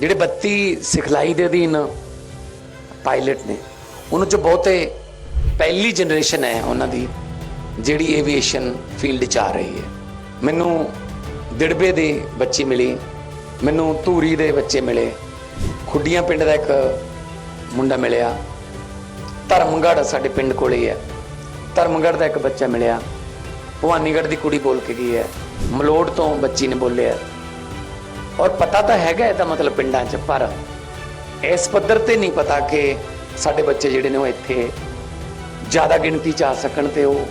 ਜਿਹੜੇ 32 ਸਿਖਲਾਈ ਦੇ ਅਧੀਨ ਪਾਇਲਟ ਨੇ, ਉਹਨਾਂ ਚੋਂ ਬਹੁਤੇ ਪਹਿਲੀ ਜਨਰੇਸ਼ਨ ਹੈ ਉਹਨਾਂ ਦੀ, ਜਿਹੜੀ ਏਵੀਏਸ਼ਨ ਫੀਲਡ 'ਚ ਆ ਰਹੀ ਹੈ। ਮੈਨੂੰ ਦਿੜਬੇ ਦੇ ਬੱਚੀ ਮਿਲੀ, ਮੈਨੂੰ ਧੂਰੀ ਦੇ ਬੱਚੇ ਮਿਲੇ, ਖੁੱਡੀਆਂ ਪਿੰਡ ਦਾ ਇੱਕ ਮੁੰਡਾ ਮਿਲਿਆ, ਧਰਮਗੜ੍ਹ ਸਾਡੇ ਪਿੰਡ ਕੋਲੇ ਹੀ। ਹੈ ਧਰਮਗੜ੍ਹ ਦਾ ਇੱਕ ਬੱਚਾ ਮਿਲਿਆ, ਭਵਾਨੀਗੜ੍ਹ ਦੀ ਕੁੜੀ ਬੋਲ ਕੇ ਗਈ ਹੈ। ਮਲੋੜ ਤੋਂ ਬੱਚੀ ਨੇ ਬੋਲਿਆ ਔਰ ਪਤਾ ਤਾਂ ਹੈਗਾ, ਇਹਦਾ ਮਤਲਬ ਪਿੰਡਾਂ 'ਚ, ਪਰ ਇਸ ਪੱਧਰ ਤੇ ਨਹੀਂ ਪਤਾ ਕਿ ਸਾਡੇ ਬੱਚੇ ਜਿਹੜੇ ਨੇ ਉਹ ਇੱਥੇ ਜ਼ਿਆਦਾ ਗਿਣਤੀ 'ਚ ਆ ਸਕਣ ਤੇ ਉਹ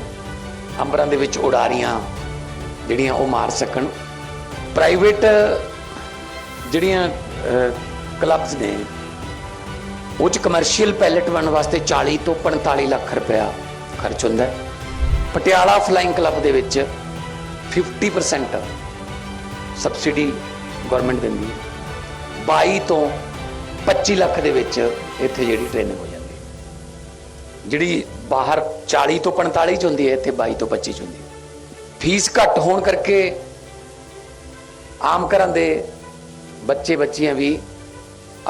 ਅੰਬਰਾਂ ਦੇ ਵਿੱਚ ਉਡਾਰੀਆਂ ਜਿਹੜੀਆਂ ਉਹ ਮਾਰ ਸਕਣ। ਪ੍ਰਾਈਵੇਟ ਜਿਹੜੀਆਂ ਕਲੱਬਸ ਨੇ, ਉਹ ਚ ਕਮਰਸ਼ੀਅਲ ਪੈਲਟ ਬਣਨ ਵਾਸਤੇ 40 ਤੋਂ 45 ਲੱਖ ਰੁਪਇਆ ਖਰਚ ਹੁੰਦਾ ਹੈ। ਪਟਿਆਲਾ ਫਲਾਈਂਗ ਕਲੱਬ ਦੇ ਵਿੱਚ 50% ਸਬਸਿਡੀ ਗਵਰਨਮੈਂਟ ਦਿੰਦੀ ਹੈ। 22 ਤੋਂ 25 ਲੱਖ ਦੇ ਵਿੱਚ ਇੱਥੇ ਜਿਹੜੀ ਟ੍ਰੇਨਿੰਗ ਹੋ ਜਾਂਦੀ ਹੈ। ਜਿਹੜੀ ਬਾਹਰ 40 ਤੋਂ 45 ਚ ਹੁੰਦੀ ਹੈ, ਇੱਥੇ 22 ਤੋਂ 25 ਚ ਹੁੰਦੀ ਹੈ। ਫੀਸ ਘੱਟ ਹੋਣ ਕਰਕੇ ਆਮ ਘਰਾਂ ਦੇ ਬੱਚੇ ਬੱਚੀਆਂ ਵੀ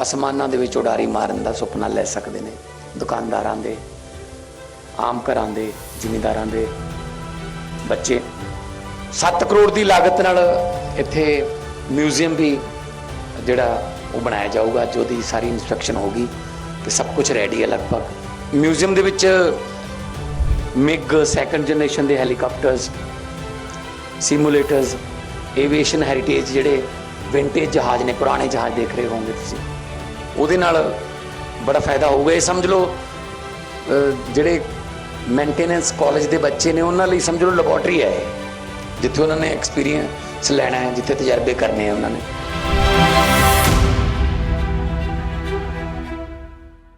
ਅਸਮਾਨਾਂ ਦੇ ਵਿੱਚ ਉਡਾਰੀ ਮਾਰਨ ਦਾ ਸੁਪਨਾ ਲੈ ਸਕਦੇ ਨੇ, ਦੁਕਾਨਦਾਰਾਂ ਦੇ, ਆਮ ਘਰਾਂ ਦੇ, ਜ਼ਿਮੀਂਦਾਰਾਂ ਦੇ ਬੱਚੇ। 7 ਕਰੋੜ ਦੀ ਲਾਗਤ ਨਾਲ ਇੱਥੇ ਮਿਊਜ਼ੀਅਮ ਵੀ ਜਿਹੜਾ ਉਹ ਬਣਾਇਆ ਜਾਊਗਾ, ਜੋ ਦੀ ਸਾਰੀ ਇਨਸਟਰਕਸ਼ਨ ਹੋਗੀ ਤੇ ਸਭ ਕੁਝ ਰੈਡੀ ਹੈ ਲਗਭਗ। ਮਿਊਜ਼ੀਅਮ ਦੇ ਵਿੱਚ ਮਿਗ ਸੈਕੰਡ ਜਨਰੇਸ਼ਨ ਦੇ ਹੈਲੀਕਾਪਟਰਸ ਸਿਮੂਲੇਟਰਸ ਏਵੀਏਸ਼ਨ ਹੈਰੀਟੇਜ ਜਿਹੜੇ ਵਿੰਟੇਜ ਜਹਾਜ਼ ਨੇ, ਪੁਰਾਣੇ ਜਹਾਜ਼ ਦੇਖ ਰਹੇ ਹੋਵੋਗੇ ਤੁਸੀਂ। ਉਹਦੇ ਨਾਲ ਬੜਾ ਫਾਇਦਾ ਹੋਊਗਾ। ਇਹ ਸਮਝ ਲਓ ਜਿਹੜੇ ਮੇਨਟੇਨੈਂਸ ਕਾਲਜ ਦੇ ਬੱਚੇ ਨੇ, ਉਹਨਾਂ ਲਈ ਸਮਝ ਲਓ ਲੈਬੋਰਟਰੀ ਹੈ ਜਿੱਥੇ ਉਹਨਾਂ ਨੇ ਐਕਸਪੀਰੀਅੰਸ ਲੈਣਾ ਹੈ ਜਿੱਥੇ ਤਜਰਬੇ ਕਰਨੇ ਆ ਉਹਨਾਂ ਨੇ।